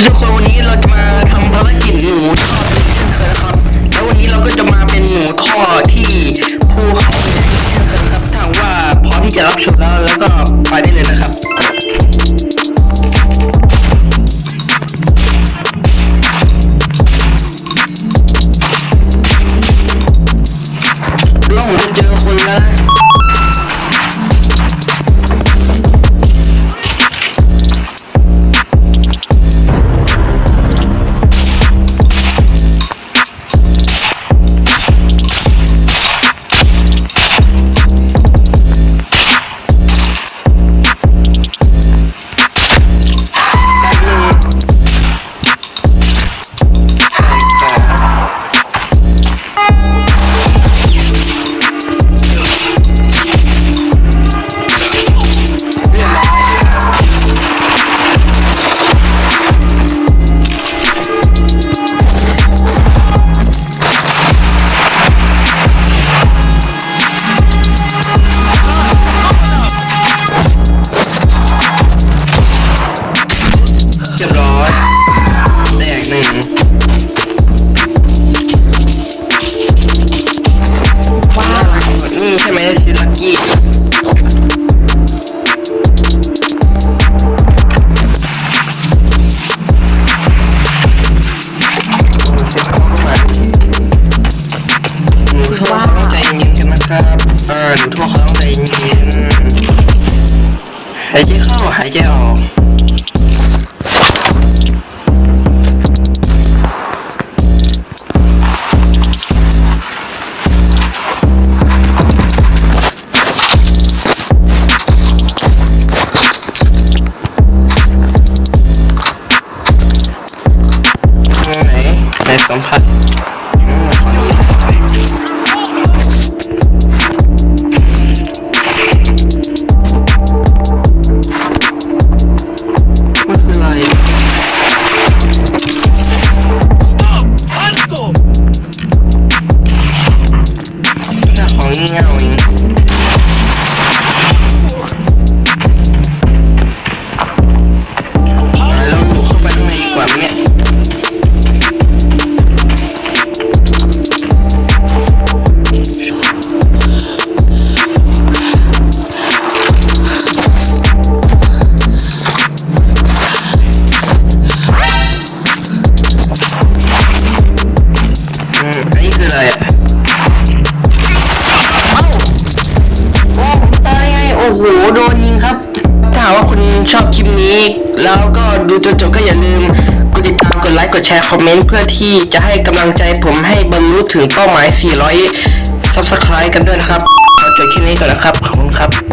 ทุ ทั่วเขาต้องใจเย็นกันนะครับ เออหนูทั่วเขาต้องใจเย็นหายใจเข้าหายใจออกไหนไหนสัมผัส มอันนี้คือะโอ้ตายไงโอ้โห โดนยิงครับ ถ้าหากว่าคุณชอบคลิปนี้ แล้วก็ดูจนจบก็อย่าลืมกดติดตาม กดไลค์ กดแชร์ คอมเมนต์ เพื่อที่จะให้กำลังใจผมให้บรรลุถึงเป้าหมาย 400 Subscribe กันด้วยนะครับ ขอจบคลิปนี้ก่อนนะครับ ขอบคุณครับ